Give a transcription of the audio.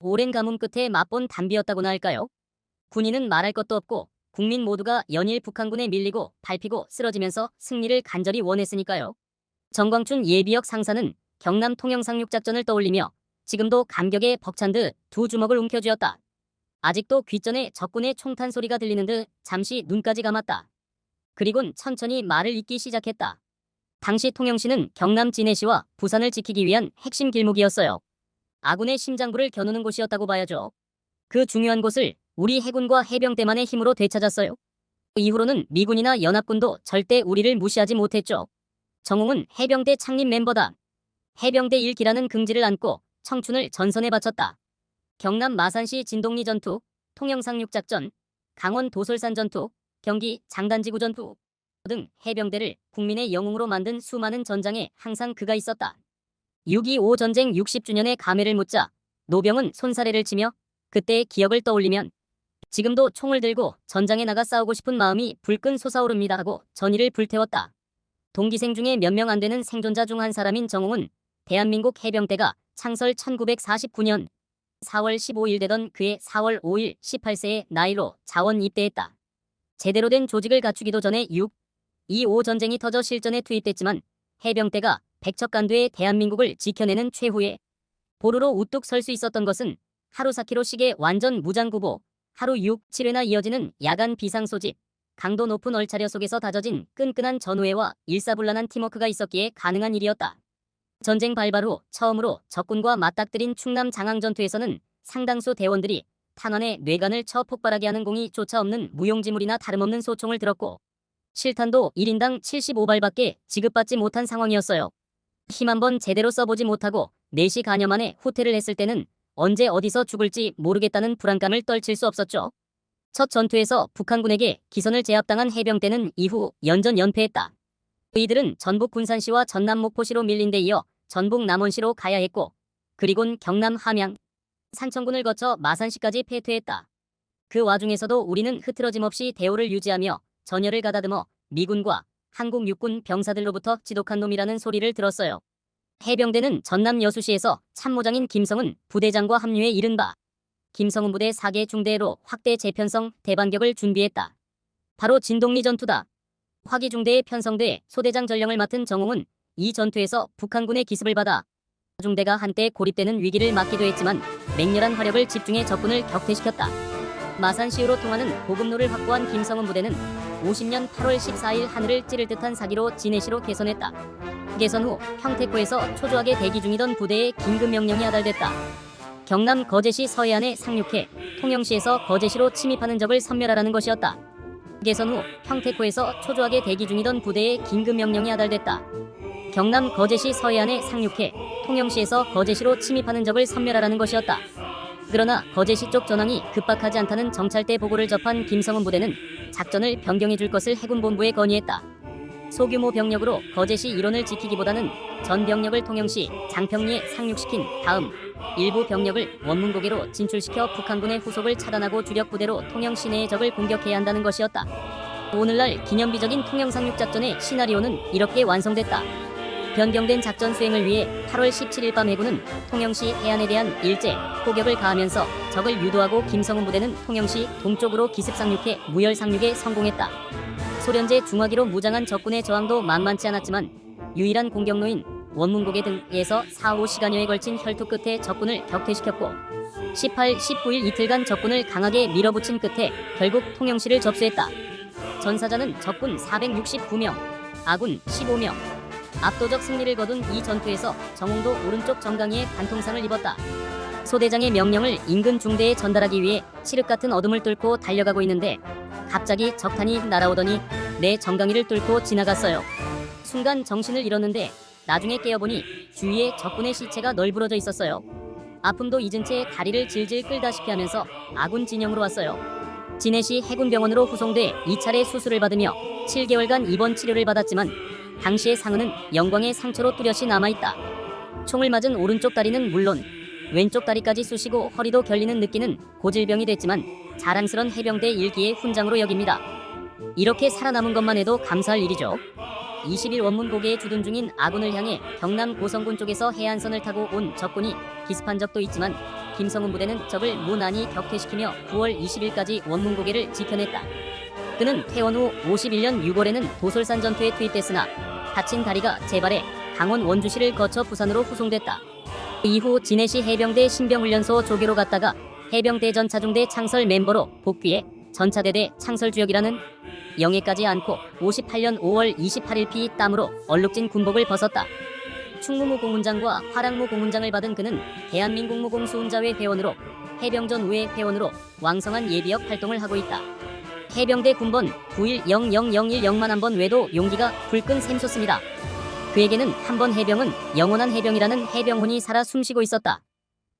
오랜 가뭄 끝에 맛본 담비였다고나 할까요? 군인은 말할 것도 없고 국민 모두가 연일 북한군에 밀리고 밟히고 쓰러지면서 승리를 간절히 원했으니까요. 정광춘 예비역 상사는 경남 통영상륙작전을 떠올리며 지금도 감격에 벅찬 듯 두 주먹을 움켜쥐었다. 아직도 귓전에 적군의 총탄 소리가 들리는 듯 잠시 눈까지 감았다. 그리곤 천천히 말을 잇기 시작했다. 당시 통영시는 경남 진해시와 부산을 지키기 위한 핵심 길목이었어요. 아군의 심장부를 겨누는 곳이었다고 봐야죠. 그 중요한 곳을 우리 해군과 해병대만의 힘으로 되찾았어요. 이후로는 미군이나 연합군도 절대 우리를 무시하지 못했죠. 정웅은 해병대 창립 멤버다. 해병대 1기라는 긍지를 안고 청춘을 전선에 바쳤다. 경남 마산시 진동리 전투, 통영상륙작전, 강원 도솔산 전투, 경기 장단지구 전투 등 해병대를 국민의 영웅으로 만든 수많은 전장에 항상 그가 있었다. 6.25 전쟁 60주년의 감회를 묻자 노병은 손사래를 치며 그때의 기억을 떠올리면 지금도 총을 들고 전장에 나가 싸우고 싶은 마음이 불끈 솟아오릅니다 하고 전의를 불태웠다. 동기생 중에 몇 명 안 되는 생존자 중 한 사람인 정웅은 대한민국 해병대가 창설 1949년 4월 15일 되던 그해 4월 5일 18세의 나이로 자원 입대했다. 제대로 된 조직을 갖추기도 전에 6, 2.5 전쟁이 터져 실전에 투입됐지만 해병대가 백척간두의 대한민국을 지켜내는 최후의 보루로 우뚝 설 수 있었던 것은 하루 4km씩의 완전 무장구보, 하루 6, 7회나 이어지는 야간 비상소집, 강도 높은 얼차려 속에서 다져진 끈끈한 전우회와 일사불란한 팀워크가 있었기에 가능한 일이었다. 전쟁 발발 후 처음으로 적군과 맞닥뜨린 충남 장항전투에서는 상당수 대원들이 탄환에 뇌관을 쳐 폭발하게 하는 공이 조차 없는 무용지물이나 다름없는 소총을 들었고 실탄도 1인당 75발밖에 지급받지 못한 상황이었어요. 힘 한번 제대로 써보지 못하고 4시 가녀 만에 후퇴를 했을 때는 언제 어디서 죽을지 모르겠다는 불안감을 떨칠 수 없었죠. 첫 전투에서 북한군에게 기선을 제압당한 해병대는 이후 연전 연패했다. 이들은 전북 군산시와 전남 목포시로 밀린 데 이어 전북 남원시로 가야 했고 그리곤 경남 함양, 산청군을 거쳐 마산시까지 패퇴했다. 그 와중에서도 우리는 흐트러짐 없이 대우를 유지하며 전열을 가다듬어 미군과 한국 육군 병사들로부터 지독한 놈이라는 소리를 들었어요. 해병대는 전남 여수시에서 참모장인 김성은 부대장과 합류해 이른바 김성은 부대 4개 중대로 확대 재편성 대반격을 준비했다. 바로 진동리 전투다. 화기 중대에 편성돼 소대장 전령을 맡은 정웅은 이 전투에서 북한군의 기습을 받아 중대가 한때 고립되는 위기를 막기도 했지만 맹렬한 화력을 집중해 적군을 격퇴시켰다. 마산시으로 통하는 보급로를 확보한 김성은 부대는 50년 8월 14일 하늘을 찌를 듯한 사기로 진해시로 개선했다. 개선 후 평택고에서 초조하게 대기 중이던 부대에 긴급 명령이 하달됐다. 경남 거제시 서해안에 상륙해 통영시에서 거제시로 침입하는 적을 섬멸하라는 것이었다. 개선 후 평택고에서 초조하게 대기 중이던 부대에 긴급 명령이 하달됐다. 경남 거제시 서해안에 상륙해 통영시에서 거제시로 침입하는 적을 섬멸하라는 것이었다. 그러나 거제 시 쪽 전황이 급박하지 않다는 정찰대 보고를 접한 김성은 부대는 작전을 변경해 줄 것을 해군본부에 건의했다. 소규모 병력으로 거제시 일원을 지키기보다는 전 병력을 통영시 장평리에 상륙시킨 다음 일부 병력을 원문고개로 진출시켜 북한군의 후속을 차단하고 주력 부대로 통영 시내의 적을 공격해야 한다는 것이었다. 오늘날 기념비적인 통영 상륙작전의 시나리오는 이렇게 완성됐다. 변경된 작전 수행을 위해 8월 17일 밤 해군은 통영시 해안에 대한 일제 포격을 가하면서 적을 유도하고 김성훈 부대는 통영시 동쪽으로 기습 상륙해 무혈 상륙에 성공했다. 소련제 중화기로 무장한 적군의 저항도 만만치 않았지만 유일한 공격로인 원문고개 등에서 4, 5시간여에 걸친 혈투 끝에 적군을 격퇴시켰고 18, 19일 이틀간 적군을 강하게 밀어붙인 끝에 결국 통영시를 접수했다. 전사자는 적군 469명, 아군 15명. 압도적 승리를 거둔 이 전투에서 정웅도 오른쪽 정강이에 관통상을 입었다. 소대장의 명령을 인근 중대에 전달하기 위해 칠흑 같은 어둠을 뚫고 달려가고 있는데 갑자기 적탄이 날아오더니 내 정강이를 뚫고 지나갔어요. 순간 정신을 잃었는데 나중에 깨어보니 주위에 적군의 시체가 널브러져 있었어요. 아픔도 잊은 채 다리를 질질 끌다시피 하면서 아군 진영으로 왔어요. 진해시 해군병원으로 후송돼 2차례 수술을 받으며 7개월간 입원 치료를 받았지만 당시의 상흔은 영광의 상처로 뚜렷이 남아있다. 총을 맞은 오른쪽 다리는 물론 왼쪽 다리까지 쑤시고 허리도 결리는 느끼는 고질병이 됐지만 자랑스런 해병대 일기의 훈장으로 여깁니다. 이렇게 살아남은 것만 해도 감사할 일이죠. 20일 원문 고개에 주둔 중인 아군을 향해 경남 고성군 쪽에서 해안선을 타고 온 적군이 기습한 적도 있지만 김성훈 부대는 적을 무난히 격퇴시키며 9월 20일까지 원문 고개를 지켜냈다. 그는 퇴원 후 51년 6월에는 도솔산 전투에 투입됐으나 다친 다리가 재발해 강원 원주시를 거쳐 부산으로 후송됐다. 이후 진해시 해병대 신병훈련소 조교로 갔다가 해병대 전차중대 창설 멤버로 복귀해 전차대대 창설주역이라는 영예까지 안고 58년 5월 28일 피 땀으로 얼룩진 군복을 벗었다. 충무무 고문장과 화랑무 고문장을 받은 그는 대한민국 무공 수훈자회 회원으로 해병전 우회 회원으로 왕성한 예비역 활동을 하고 있다. 해병대 군번 910001만 한 번 외도 용기가 불끈 샘솟습니다. 그에게는 한 번 해병은 영원한 해병이라는 해병혼이 살아 숨쉬고 있었다.